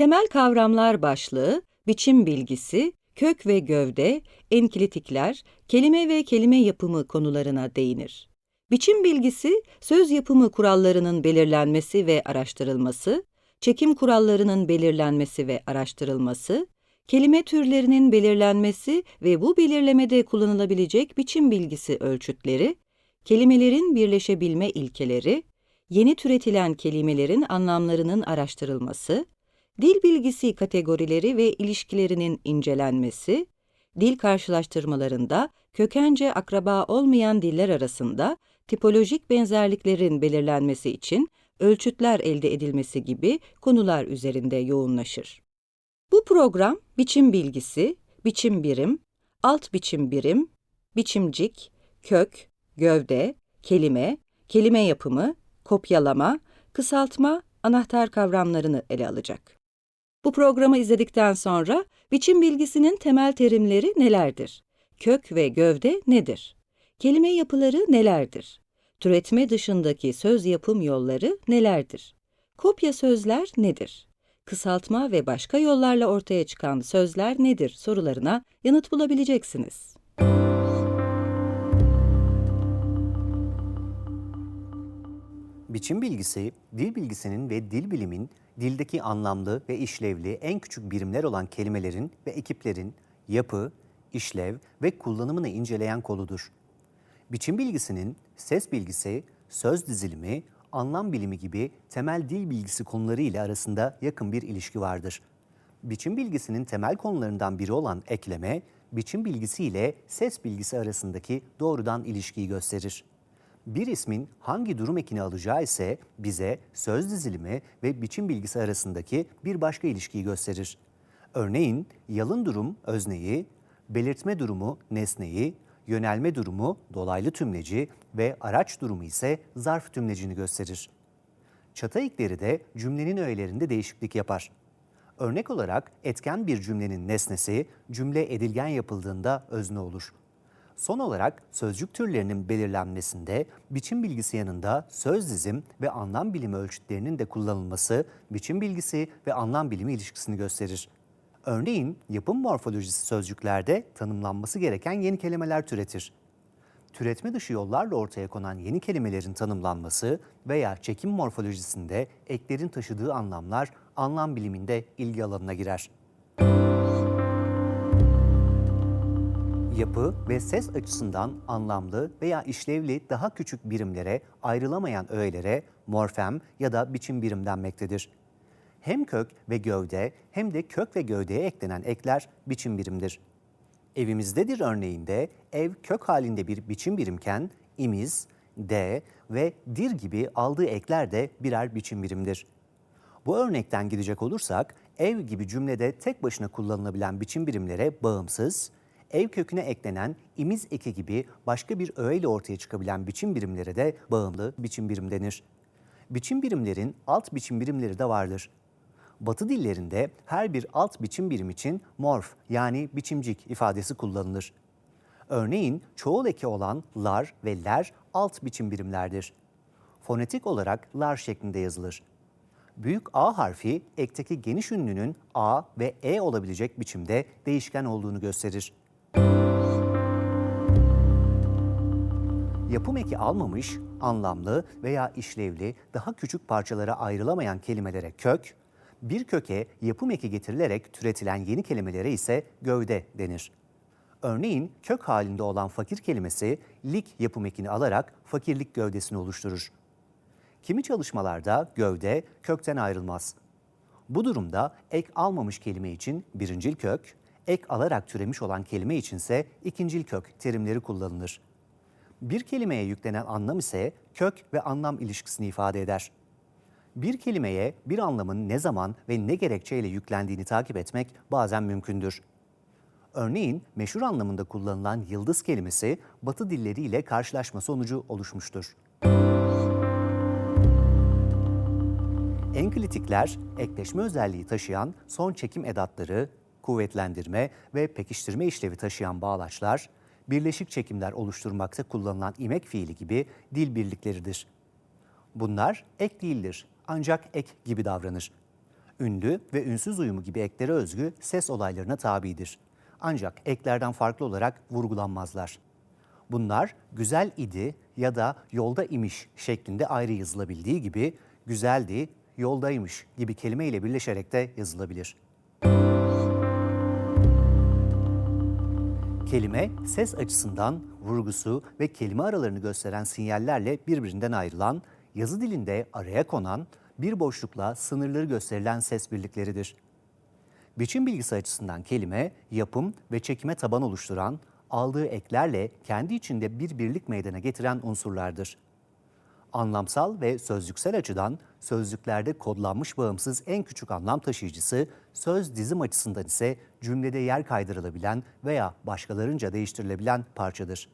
Temel kavramlar başlığı, biçim bilgisi, kök ve gövde, enklitikler, kelime ve kelime yapımı konularına değinir. Biçim bilgisi, söz yapımı kurallarının belirlenmesi ve araştırılması, çekim kurallarının belirlenmesi ve araştırılması, kelime türlerinin belirlenmesi ve bu belirlemede kullanılabilecek biçim bilgisi ölçütleri, kelimelerin birleşebilme ilkeleri, yeni türetilen kelimelerin anlamlarının araştırılması, dil bilgisi kategorileri ve ilişkilerinin incelenmesi, dil karşılaştırmalarında kökence akraba olmayan diller arasında tipolojik benzerliklerin belirlenmesi için ölçütler elde edilmesi gibi konular üzerinde yoğunlaşır. Bu program biçim bilgisi, biçim birim, alt biçim birim, biçimcik, kök, gövde, kelime, kelime yapımı, kopyalama, kısaltma, anahtar kavramlarını ele alacak. Bu programı izledikten sonra biçim bilgisinin temel terimleri nelerdir? Kök ve gövde nedir? Kelime yapıları nelerdir? Türetme dışındaki söz yapım yolları nelerdir? Kopya sözler nedir? Kısaltma ve başka yollarla ortaya çıkan sözler nedir sorularına yanıt bulabileceksiniz. Biçim bilgisi, dil bilgisinin ve dil bilimin dildeki anlamlı ve işlevli en küçük birimler olan kelimelerin ve ekiplerin yapı, işlev ve kullanımını inceleyen koludur. Biçim bilgisinin ses bilgisi, söz dizilimi, anlam bilimi gibi temel dil bilgisi konuları ile arasında yakın bir ilişki vardır. Biçim bilgisinin temel konularından biri olan ekleme, biçim bilgisi ile ses bilgisi arasındaki doğrudan ilişkiyi gösterir. Bir ismin hangi durum ekini alacağı ise bize söz dizilimi ve biçim bilgisi arasındaki bir başka ilişkiyi gösterir. Örneğin yalın durum özneyi, belirtme durumu nesneyi, yönelme durumu dolaylı tümleci ve araç durumu ise zarf tümlecini gösterir. Çatı ekleri de cümlenin öğelerinde değişiklik yapar. Örnek olarak etken bir cümlenin nesnesi cümle edilgen yapıldığında özne olur. Son olarak sözcük türlerinin belirlenmesinde biçim bilgisi yanında söz dizim ve anlam bilimi ölçütlerinin de kullanılması biçim bilgisi ve anlam bilimi ilişkisini gösterir. Örneğin yapım morfolojisi sözcüklerde tanımlanması gereken yeni kelimeler türetir. Türetme dışı yollarla ortaya konan yeni kelimelerin tanımlanması veya çekim morfolojisinde eklerin taşıdığı anlamlar anlam biliminde ilgi alanına girer. Yapı ve ses açısından anlamlı veya işlevli daha küçük birimlere ayrılamayan öğelere morfem ya da biçim birim denmektedir. Hem kök ve gövde hem de kök ve gövdeye eklenen ekler biçim birimdir. Evimizdedir örneğinde ev kök halinde bir biçim birimken imiz, de ve dir gibi aldığı ekler de birer biçim birimdir. Bu örnekten gidecek olursak ev gibi cümlede tek başına kullanılabilen biçim birimlere bağımsız, ev köküne eklenen imiz eki gibi başka bir öğeyle ortaya çıkabilen biçim birimlere de bağımlı biçim birim denir. Biçim birimlerin alt biçim birimleri de vardır. Batı dillerinde her bir alt biçim birim için morf yani biçimcik ifadesi kullanılır. Örneğin çoğul eki olan lar ve ler alt biçim birimlerdir. Fonetik olarak lar şeklinde yazılır. Büyük A harfi ekteki geniş ünlünün A ve E olabilecek biçimde değişken olduğunu gösterir. Yapım eki almamış, anlamlı veya işlevli daha küçük parçalara ayrılamayan kelimelere kök, bir köke yapım eki getirilerek türetilen yeni kelimelere ise gövde denir. Örneğin kök halinde olan fakir kelimesi lik yapım ekini alarak fakirlik gövdesini oluşturur. Kimi çalışmalarda gövde kökten ayrılmaz. Bu durumda ek almamış kelime için birincil kök, ek alarak türemiş olan kelime içinse ikincil kök terimleri kullanılır. Bir kelimeye yüklenen anlam ise kök ve anlam ilişkisini ifade eder. Bir kelimeye bir anlamın ne zaman ve ne gerekçeyle yüklendiğini takip etmek bazen mümkündür. Örneğin meşhur anlamında kullanılan yıldız kelimesi Batı dilleriyle karşılaşma sonucu oluşmuştur. Enklitikler, ekleşme özelliği taşıyan son çekim edatları, kuvvetlendirme ve pekiştirme işlevi taşıyan bağlaçlar, birleşik çekimler oluşturmakta kullanılan imek fiili gibi dil birlikleridir. Bunlar ek değildir ancak ek gibi davranır. ünlü ve ünsüz uyumu gibi eklere özgü ses olaylarına tabidir. Ancak eklerden farklı olarak vurgulanmazlar. Bunlar güzel idi ya da yolda imiş şeklinde ayrı yazılabildiği gibi güzeldi, yoldaymış gibi kelime ile birleşerek de yazılabilir. Kelime ses açısından vurgusu ve kelime aralarını gösteren sinyallerle birbirinden ayrılan, yazı dilinde araya konan, bir boşlukla sınırları gösterilen ses birlikleridir. Biçim bilgisi açısından kelime, yapım ve çekime taban oluşturan, aldığı eklerle kendi içinde bir birlik meydana getiren unsurlardır. Anlamsal ve sözcüksel açıdan sözlüklerde kodlanmış bağımsız en küçük anlam taşıyıcısı, söz dizim açısından ise cümlede yer kaydırılabilen veya başkalarınca değiştirilebilen parçadır.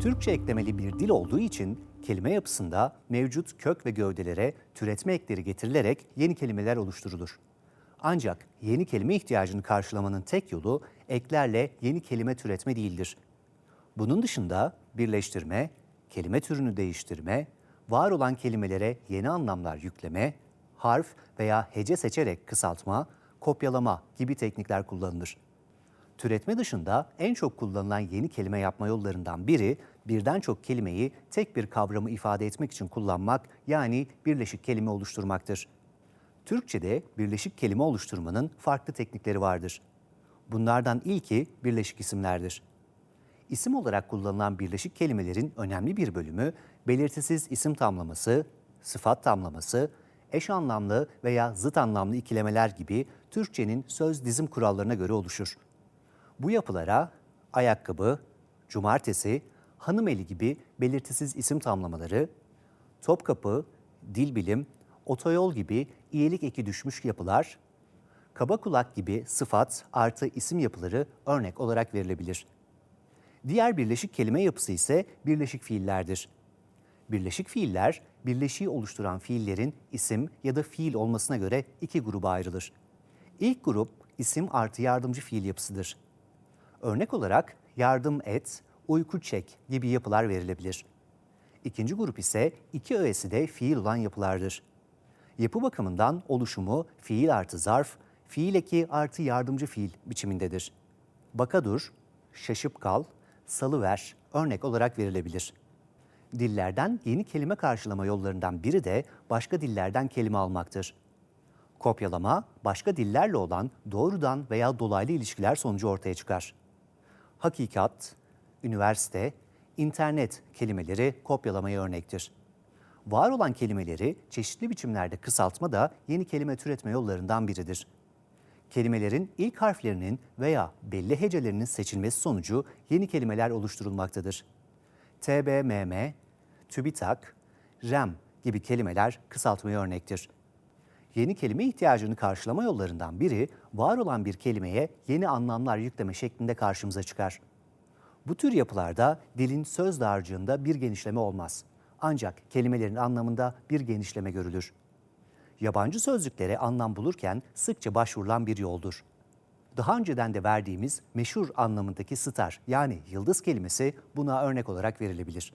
Türkçe eklemeli bir dil olduğu için kelime yapısında mevcut kök ve gövdelere türetme ekleri getirilerek yeni kelimeler oluşturulur. Ancak yeni kelime ihtiyacını karşılamanın tek yolu eklerle yeni kelime türetme değildir. Bunun dışında birleştirme, kelime türünü değiştirme, var olan kelimelere yeni anlamlar yükleme, harf veya hece seçerek kısaltma, kopyalama gibi teknikler kullanılır. Türetme dışında en çok kullanılan yeni kelime yapma yollarından biri birden çok kelimeyi tek bir kavramı ifade etmek için kullanmak yani birleşik kelime oluşturmaktır. Türkçe'de birleşik kelime oluşturmanın farklı teknikleri vardır. Bunlardan ilki birleşik isimlerdir. İsim olarak kullanılan birleşik kelimelerin önemli bir bölümü belirtisiz isim tamlaması, sıfat tamlaması, eş anlamlı veya zıt anlamlı ikilemeler gibi Türkçenin söz dizim kurallarına göre oluşur. Bu yapılara ayakkabı, cumartesi, hanımeli gibi belirtisiz isim tamlamaları, topkapı, dilbilim, otoyol gibi iyilik eki düşmüş yapılar, kaba kulak gibi sıfat artı isim yapıları örnek olarak verilebilir. Diğer birleşik kelime yapısı ise birleşik fiillerdir. Birleşik fiiller, birleşiği oluşturan fiillerin isim ya da fiil olmasına göre iki gruba ayrılır. İlk grup isim artı yardımcı fiil yapısıdır. Örnek olarak yardım et, uyku çek gibi yapılar verilebilir. İkinci grup ise iki öğesi de fiil olan yapılardır. Yapı bakımından oluşumu fiil artı zarf, fiil eki artı yardımcı fiil biçimindedir. Baka dur, şaşıp kal, salıver örnek olarak verilebilir. Dillerden yeni kelime karşılama yollarından biri de başka dillerden kelime almaktır. Kopyalama, başka dillerle olan doğrudan veya dolaylı ilişkiler sonucu ortaya çıkar. Hakikat, üniversite, internet kelimeleri kopyalamaya örnektir. Var olan kelimeleri çeşitli biçimlerde kısaltma da yeni kelime türetme yollarından biridir. Kelimelerin ilk harflerinin veya belli hecelerinin seçilmesi sonucu yeni kelimeler oluşturulmaktadır. TBMM, TÜBİTAK, REM gibi kelimeler kısaltmaya örnektir. Yeni kelime ihtiyacını karşılama yollarından biri var olan bir kelimeye yeni anlamlar yükleme şeklinde karşımıza çıkar. Bu tür yapılarda dilin söz dağarcığında bir genişleme olmaz. Ancak kelimelerin anlamında bir genişleme görülür. Yabancı sözcüklere anlam bulurken sıkça başvurulan bir yoldur. Daha önceden de verdiğimiz meşhur anlamındaki star yani yıldız kelimesi buna örnek olarak verilebilir.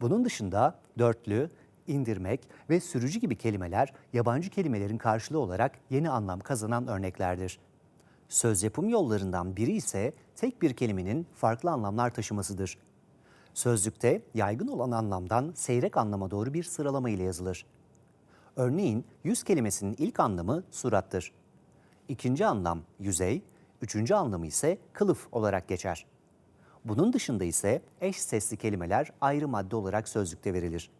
Bunun dışında dörtlü, indirmek ve sürücü gibi kelimeler yabancı kelimelerin karşılığı olarak yeni anlam kazanan örneklerdir. Söz yapım yollarından biri ise tek bir kelimenin farklı anlamlar taşımasıdır. Sözlükte yaygın olan anlamdan seyrek anlama doğru bir sıralama ile yazılır. Örneğin yüz kelimesinin ilk anlamı surattır. İkinci anlam yüzey, üçüncü anlamı ise kılıf olarak geçer. Bunun dışında ise eş sesli kelimeler ayrı madde olarak sözlükte verilir.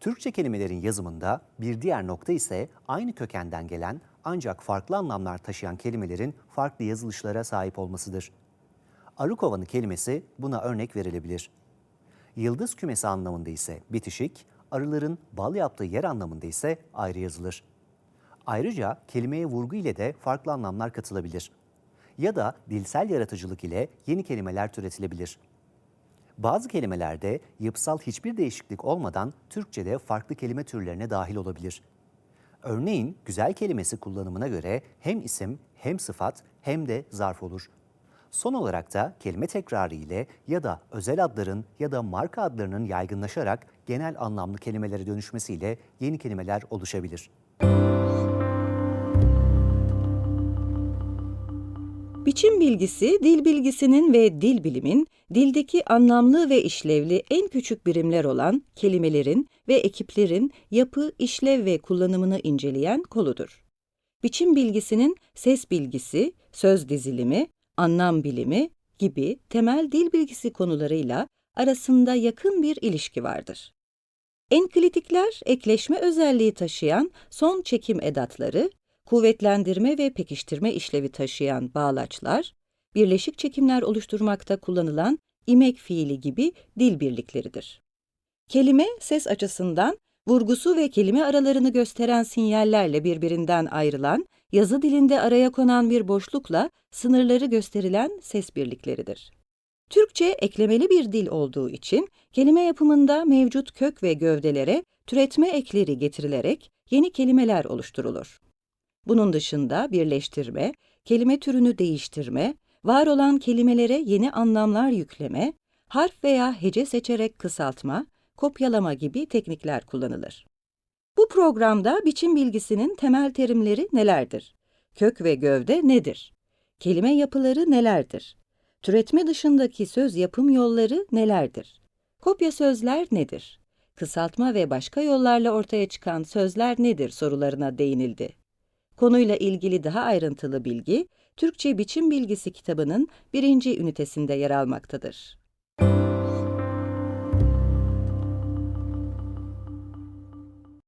Türkçe kelimelerin yazımında bir diğer nokta ise aynı kökenden gelen ancak farklı anlamlar taşıyan kelimelerin farklı yazılışlara sahip olmasıdır. Arı kovanı kelimesi buna örnek verilebilir. Yıldız kümesi anlamında ise bitişik, arıların bal yaptığı yer anlamında ise ayrı yazılır. Ayrıca kelimeye vurgu ile de farklı anlamlar katılabilir. Ya da dilsel yaratıcılık ile yeni kelimeler türetilebilir. Bazı kelimelerde yapısal hiçbir değişiklik olmadan Türkçe'de farklı kelime türlerine dahil olabilir. Örneğin güzel kelimesi kullanımına göre hem isim hem sıfat hem de zarf olur. Son olarak da kelime tekrarı ile ya da özel adların ya da marka adlarının yaygınlaşarak genel anlamlı kelimelere dönüşmesiyle yeni kelimeler oluşabilir. Biçim bilgisi, dil bilgisinin ve dil bilimin, dildeki anlamlı ve işlevli en küçük birimler olan kelimelerin ve ekiplerin yapı, işlev ve kullanımını inceleyen koludur. Biçim bilgisinin ses bilgisi, söz dizilimi, anlam bilimi gibi temel dil bilgisi konularıyla arasında yakın bir ilişki vardır. Enklitikler, ekleşme özelliği taşıyan son çekim edatları, kuvvetlendirme ve pekiştirme işlevi taşıyan bağlaçlar, birleşik çekimler oluşturmakta kullanılan imek fiili gibi dil birlikleridir. Kelime, ses açısından vurgusu ve kelime aralarını gösteren sinyallerle birbirinden ayrılan, yazı dilinde araya konan bir boşlukla sınırları gösterilen ses birlikleridir. Türkçe eklemeli bir dil olduğu için kelime yapımında mevcut kök ve gövdelere türetme ekleri getirilerek yeni kelimeler oluşturulur. Bunun dışında birleştirme, kelime türünü değiştirme, var olan kelimelere yeni anlamlar yükleme, harf veya hece seçerek kısaltma, kopyalama gibi teknikler kullanılır. Bu programda biçim bilgisinin temel terimleri nelerdir? Kök ve gövde nedir? Kelime yapıları nelerdir? Türetme dışındaki söz yapım yolları nelerdir? Kopya sözler nedir? Kısaltma ve başka yollarla ortaya çıkan sözler nedir sorularına değinildi. Konuyla ilgili daha ayrıntılı bilgi, Türkçe Biçim Bilgisi kitabının birinci ünitesinde yer almaktadır.